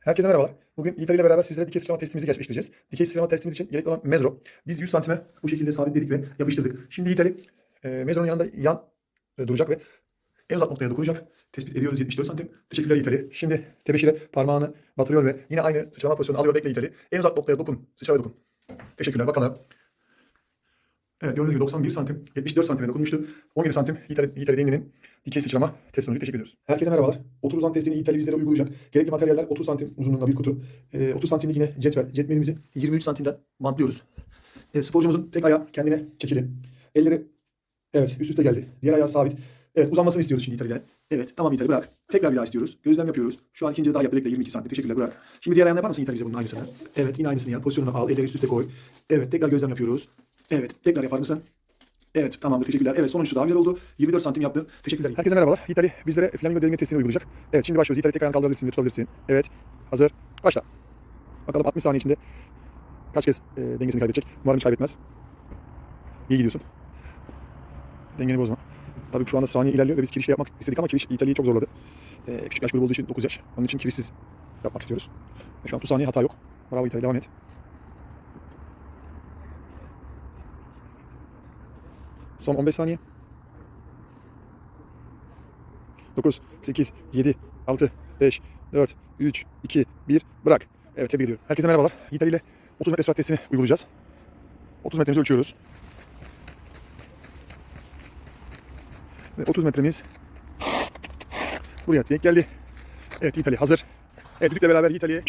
Herkese merhabalar. Bugün İtalya ile beraber sizlere dikey sıçrama testimizi gerçekleştireceğiz. Dikey sıçrama testimiz için gerekli olan mezro. Biz 100 santime bu şekilde sabitledik ve yapıştırdık. Şimdi İtalya e, mezronun yanında yan e, duracak ve en uzak noktaya dokunacak. Tespit ediyoruz 74 santim. Teşekkürler İtalya. Şimdi tebeşire parmağını batırıyor ve yine aynı sıçrama pozisyonunu alıyor. Bekle İtalya. En uzak noktaya dokun. Sıçra ve dokun. Teşekkürler. Bakalım. Evet gördüğünüz gibi 91 santim, 74 santime dokunmuştu. 17 santim İtalya, İtalya denginin dikey sıçrama test sonucu teşekkür ediyoruz. Herkese merhabalar. 30 uzam testini İtalya bizlere uygulayacak. Gerekli materyaller 30 santim uzunluğunda bir kutu. Ee, 30 santimlik yine cetvel. Cetvelimizi 23 santimden bantlıyoruz. Evet, sporcumuzun tek ayağı kendine çekili. Elleri evet üst üste geldi. Diğer ayağı sabit. Evet uzanmasını istiyoruz şimdi İtalya'dan. Evet tamam İtalya bırak. Tekrar bir daha istiyoruz. Gözlem yapıyoruz. Şu an ikinci daha. Bekle 22 santim. Teşekkürler bırak. Şimdi diğer ayağını yapar mısın İtalya bize bunun aynısını? Evet yine aynısını yap. Pozisyonunu al. Elleri üst üste koy. Evet tekrar gözlem yapıyoruz. Evet tekrar yapar mısın? Evet tamamdır teşekkürler. Evet sonuncusu daha güzel oldu. 24 santim yaptın. Teşekkürler. Herkese merhabalar. İtalya bizlere flamingo denge testini uygulayacak. Evet şimdi başlıyoruz. İtalya tek ayağını kaldırabilirsin ve. Evet hazır. Başla. Bakalım 60 saniye içinde kaç kez e, dengesini kaybedecek. Umarım hiç kaybetmez. İyi gidiyorsun. Dengeni bozma. Tabii şu anda saniye ilerliyor ve biz kirişle yapmak istedik ama kiriş İtalya'yı çok zorladı. E, küçük yaş grubu olduğu için 9 yaş. Onun için kirişsiz yapmak istiyoruz. E, şu an 30 saniye hata yok. Bravo İtalya devam et. Son 15 saniye. 9, 8, 7, 6, 5, 4, 3, 2, 1. Bırak. Evet tebrik ediyorum. Herkese merhabalar. İtalya ile 30 metre sürat testini uygulayacağız. 30 metremizi ölçüyoruz. Ve 30 metremiz buraya denk geldi. Evet İtalya hazır. Evet düdükle beraber İtalya'ya